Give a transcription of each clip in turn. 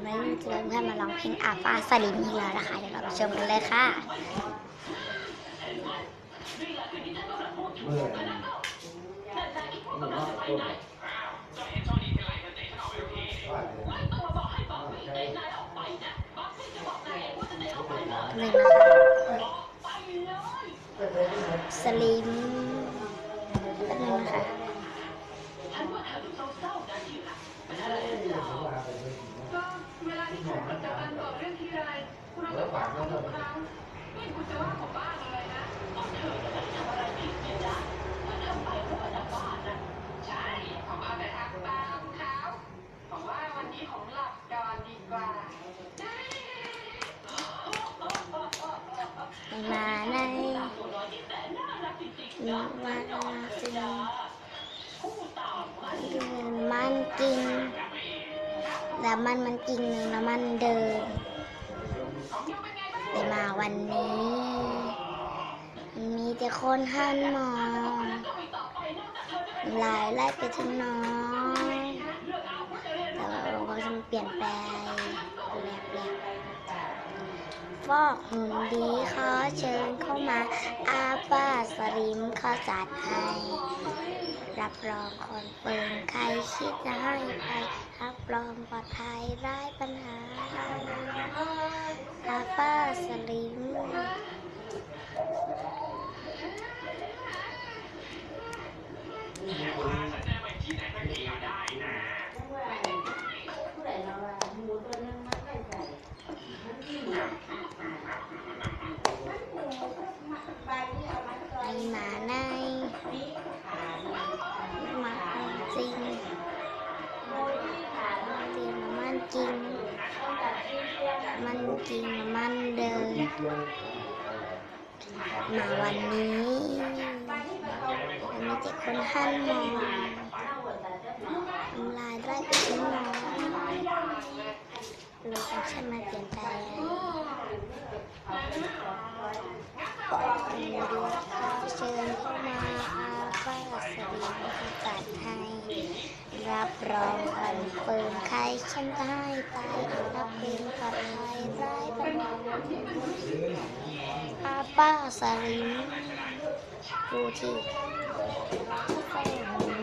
ำให้เพื่อนเพื่อนมาร้องเพลงอาฟาสลิมอีกแล้วนะคะ เดี๋ยวเราไปชมกันเลยค่ะเลยนะคะสลิมแป๊บนึงนะคะ ผมกับจับกันบอกเรื่องทีไรคุณเอาแต่ฝากเขาทุกครั้งไม่คุณจะว่าผมบ้าเลยนะก็เธอจะทำอะไรผิดเนี่ยจ๊ะก็ทำไปเพราะว่าจะบ้านะใช่ผมเอาแต่ทักตามเขาผมว่าวันนี้ผมหลับก่อนดีกว่าในมาในมีวันจริงมัน แล้วมันมันกินหนึ่งแล้วมันเดินไปมาวันนี้ มีแต่คนหันมองลายไล่ไปทั้งน้องแต่ว่าเราก็จะเปลี่ยนแปลง กหุ่นดีขอเชิญเข้ามาอาป้าสลิมเขาจัดให้รับรองคนเฟิงใครคิดจะให้ไปรับรองปลอดภัยไร้ปัญหาอาป้าสลิม หมาในหมาจริงจริงมันจริงมันจริงมันเดินมาวันนี้มีแต่คนหันมองทำลายไร่ไปถึงน้องโลกของฉันมาเปลี่ยนแปลงเชิญเข้ามาอา ป้าสลิมจัดให้รับรองคอนเฟิร์มใครฉันจะให้ไปรับเป็นปลอดภัยไร้ปัญหาอาป้าสลิมดูที่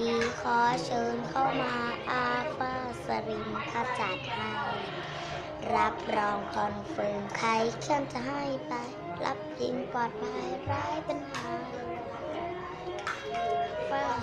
ดีขอเชิญเข้ามาอาป้าสลิมเขาจัดให้รับรองคอนเฟิร์มใครฉันจะให้ไป รับยิงปลอดภัยไร้ปัญหา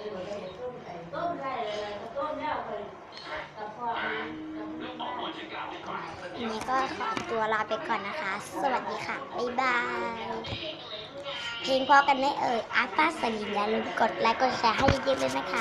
ป้าสลิมวันนี้ก็ขอตัวลาไปก่อนนะคะ สวัสดีค่ะ บ๊ายบาย เพลงพอกันไหมเอ่ยอาร์ตป้าสลิมอย่าลืมกดไลค์กดแชร์ให้เยอะๆเลยนะคะ